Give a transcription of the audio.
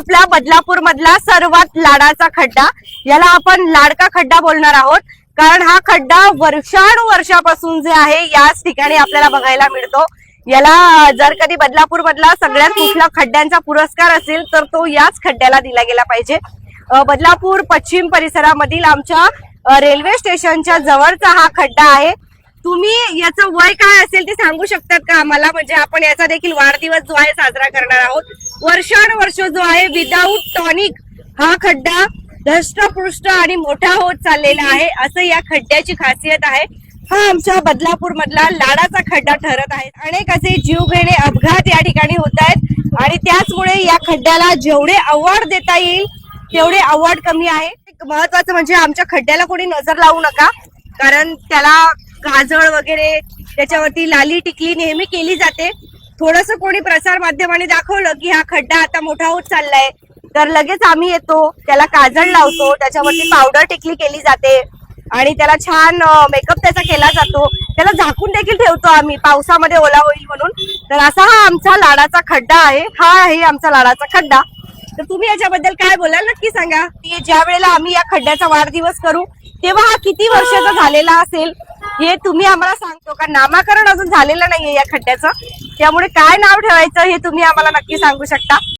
आपल्या बदलापूर मधला सर्वात लाडाचा खड्डा. याला आपण लाडका खड्डा बोलणार आहोत. कारण हा खड्डा वर्षानुवर्षापासून जे आहे याच ठिकाणी आपल्याला बघायला मिळतो. याला जर कधी बदलापूर मधला सगळ्यात कुठला खड्ड्यांचा पुरस्कार असेल तर तो याच खड्ड्याला दिला गेला पाहिजे. बदलापूर पश्चिम परिसरामधील आमच्या रेल्वे स्टेशनच्या जवळचा हा खड्डा आहे. तुम्ही याचं वय काय असेल ते सांगू शकतात का आम्हाला? म्हणजे आपण याचा देखील वाढदिवस जो आहे साजरा करणार आहोत. वर्षानुवर्ष जो आहे विदाऊट टॉनिक हा खड्डा धष्टपुष्ट आणि मोठा होत चाललेला आहे. असं या खड्ड्याची खासियत आहे. हा आमच्या बदलापूर मधला लाडाचा खड्डा ठरत आहे. अनेक असे जीवघेणे अपघात या ठिकाणी होत आहेत. आणि त्याचमुळे या खड्ड्याला जेवढे अवॉर्ड देता येईल तेवढे अवॉर्ड कमी आहे. महत्वाचं म्हणजे आमच्या खड्ड्याला कोणी नजर लावू नका. कारण त्याला काजळ वगैरे त्याच्यावरती लाली टिकली नेहमी केली जाते. थोडस कोणी प्रसार माध्यमाने दाखवलं की हा खड्डा आता मोठा होत चाललाय. तर लगेच आम्ही येतो त्याला काजळ लावतो त्याच्यावरती पावडर टिकली केली जाते. आणि त्याला छान मेकअप त्याचा केला जातो. त्याला झाकून देखील ठेवतो आम्ही पावसामध्ये ओला होईल म्हणून. तर असा हा आमचा लाडाचा खड्डा आहे. हा आहे आमचा लाडाचा खड्डा. तर तुम्ही याच्याबद्दल काय बोलाल नक्की सांगा. की ज्या वेळेला आम्ही या खड्ड्याचा वाढदिवस करू तेव्हा हा किती वर्षाचा झालेला असेल? हे तुम्ही आम्हाला सांगतो का? नामाकरण अजून झालेलं नाहीये या खड्ड्याचं. त्यामुळे काय नाव ठेवायचं हे तुम्ही आम्हाला नक्की सांगू शकता.